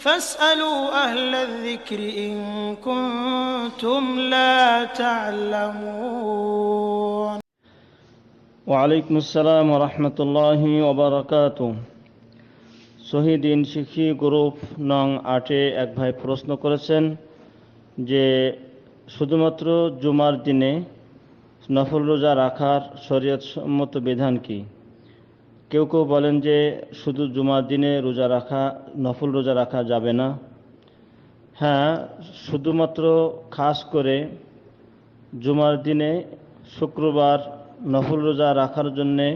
فاسألوا أهل الذكر إن كنتم لا تعلمون ওয়ালাইকুম আসসালাম রহমতুল্লাহি ওবরাকাত শহীদিন শিখি গ্রুপ নং আটে এক ভাই প্রশ্ন করেছেন যে শুধুমাত্র জুমার দিনে নফল রোজা রাখার শরীয়ত সম্মত বিধান কি কেউ কেউ বলেন যে শুধু জুমার দিনে রোজা রাখা, নফল রোজা রাখা যাবে না। হ্যাঁ শুধুমাত্র খাস করে জুমার দিনে শুক্রবার নফল রোজা রাখার জন্যে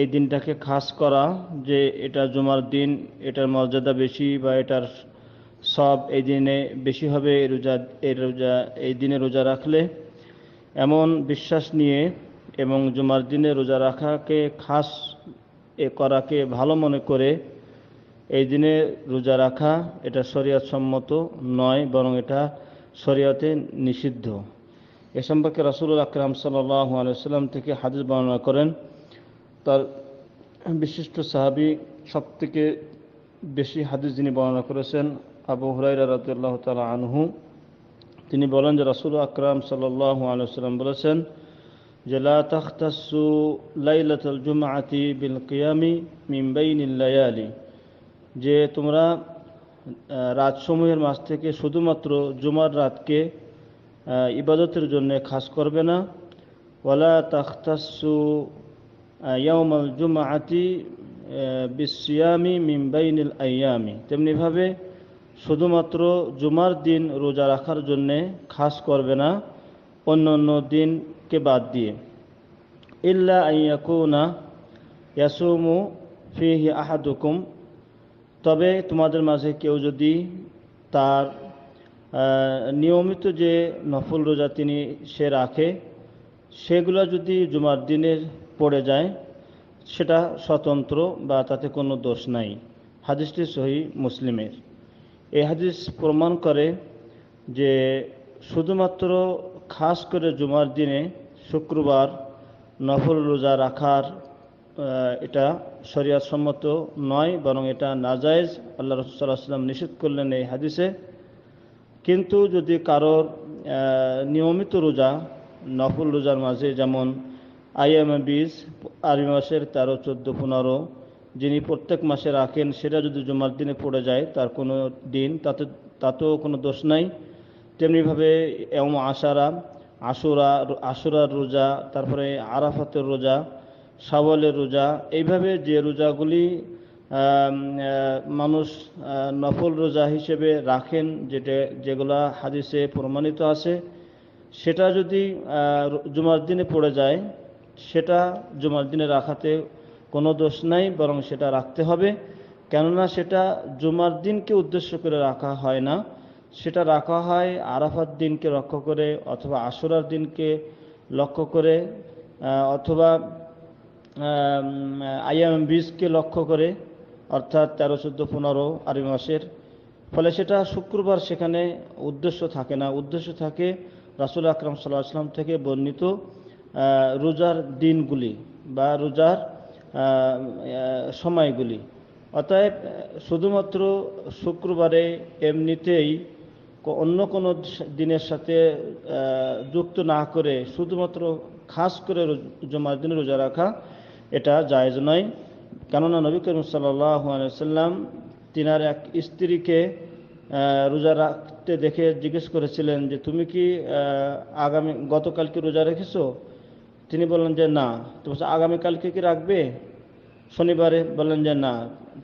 এই দিনটাকে খাস করা যে এটা জুমার দিন, এটার মর্যাদা বেশি বা এটার সব এই দিনে বেশি হবে রোজা, এই রোজা, এই দিনে রোজা রাখলে। এমন বিশ্বাস নিয়ে এবং জুমার দিনে রোজা রাখাকে খাস এ করাকে ভালো মনে করে এই দিনে রোজা রাখা এটা শরীয়ত সম্মত নয়, বরং এটা শরীয়তে নিষিদ্ধ। এ সম্পর্কে রাসুল আকরাম সাল্লাম থেকে হাদিস বর্ণনা করেন। তার বিশিষ্ট সাহাবি সব থেকে বেশি হাদিস যিনি বর্ণনা করেছেন, আবু হুরাইরা রাতুল্লাহ তালা আনহু। তিনি বলেন যে রাসুল আকরাম সাল্লাহ আলসালাম বলেছেন লা তাখতাসু লাইলাতুল বিল কিয়ামি মিন বাইনিল লায়ালি, যে তোমরা রাতসমূহের মাস থেকে শুধুমাত্র জুমার রাতকে ইবাদতের জন্য খাস করবে না। ওয়ালা তাখতাসু ইয়াউমাল জুমআতি বিসিয়ামি মিন বাইনিল আইয়ামি। তেমনিভাবে শুধুমাত্র জুমার দিন রোজা রাখার জন্যে খাস করবে না। অন্য অন্য দিনকে বাদ দিয়ে। ইল্লা আইয়াকুনা ইয়াসুমু ফিহি আহাদুকুম। তবে তোমাদের মাঝে কেউ যদি তার নিয়মিত যে নফল রোজা তিনি সে রাখে, সেগুলো যদি জুমার দিনের পড়ে যায়, সেটা স্বতন্ত্র বা তাতে কোনো দোষ নাই। হাদিসটি সহি মুসলিমের। এই হাদিস প্রমাণ করে যে শুধুমাত্র খাস করে জুমার দিনে শুক্রবার নফল রোজা রাখার এটা সম্মত নয়, বরং এটা নাজায়েজ। আল্লাহ রসুল্লাহ সাল্লাম নিষেধ করলেন এই হাদিসে। কিন্তু যদি কারোর নিয়মিত রোজা, নফল রোজার মাঝে যেমন আইএম বিশ আরবি মাসের তেরো, চোদ্দ, পনেরো, যিনি প্রত্যেক মাসে রাখেন, সেটা যদি জুমার দিনে পড়ে যায়, তার কোনো দিন তাতে, তাতেও কোনো দোষ নাই। তেমনিভাবে এম আশারা, আশুরা আশুরার রোজা, তারপরে আরাফাতের রোজা সাবলের রোজা, এইভাবে যে রোজাগুলি মানুষ নফল রোজা হিসেবে রাখেন, যেটা, যেগুলা হাদিসে প্রমাণিত আছে, সেটা যদি জুমার দিনে পড়ে যায়, সেটা জুমার দিনে রাখাতে কোনো দোষ নাই, বরং সেটা রাখতে হবে। কেননা সেটা জুমার দিনকে উদ্দেশ্য করে রাখা হয় না। সেটা রাখা হয় আরাফাত দিনকে লক্ষ্য করে অথবা আশুরার দিনকে লক্ষ্য করে অথবা আইএম বিজকে লক্ষ্য করে, অর্থাৎ তেরো, চোদ্দ, পনেরো আরবি মাসের। ফলে সেটা শুক্রবার সেখানে উদ্দেশ্য থাকে না। উদ্দেশ্য থাকে রাসুল আকরম সাল্লাহ আসলাম থেকে বর্ণিত রোজার দিনগুলি বা রোজার সময়গুলি। অতএব, শুধুমাত্র শুক্রবারে এমনিতেই অন্য কোনো দিনের সাথে যুক্ত না করে শুধুমাত্র খাস করে জমার দিনে রোজা রাখা, এটা জায়জ নয়। কেননা নবী করিম সাল্লাম তিনার এক স্ত্রীকে রোজা রাখতে দেখে জিজ্ঞেস করেছিলেন যে, তুমি কি আগামী, গতকালকে রোজা রেখেছো? তিনি বললেন যে, না। তো আগামীকালকে কি রাখবে? শনিবারে বললেন যে, না।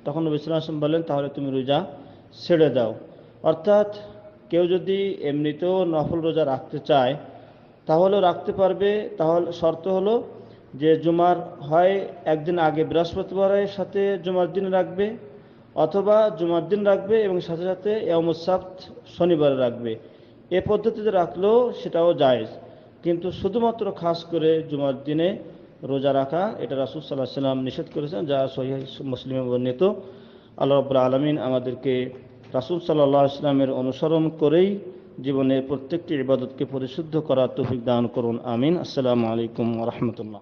তখন নবী সাল্লাম বললেন, তাহলে তুমি রোজা ছেড়ে দাও। অর্থাৎ কেউ যদি এমনিতেও নফল রোজা রাখতে চায়, তাহলেও রাখতে পারবে। তাহলে শর্ত হলো যে জুমার হয় একদিন আগে বৃহস্পতিবারের সাথে জুমার দিন রাখবে, অথবা জুমার দিন রাখবে এবং সাথে সাথে এমসাপ্ত শনিবারে রাখবে। এ পদ্ধতিতে রাখলেও সেটাও জায়েজ। কিন্তু শুধুমাত্র খাস করে জুমার দিনে রোজা রাখা, এটা রাসুল সাল্লাহ সাল্লাম নিষেধ করেছেন, যা সহি মুসলিমে বর্ণিত। আল্লাহ রব্লা আলমিন আমাদেরকে রাসুল সাল্লাহ ইসলামের অনুসরণ করেই জীবনের প্রত্যেকটি ইবাদতকে পরিশুদ্ধ করার তৌফিক দান করুন। আমিন। আসসালামু আলাইকুম রহমতুল্লাহ।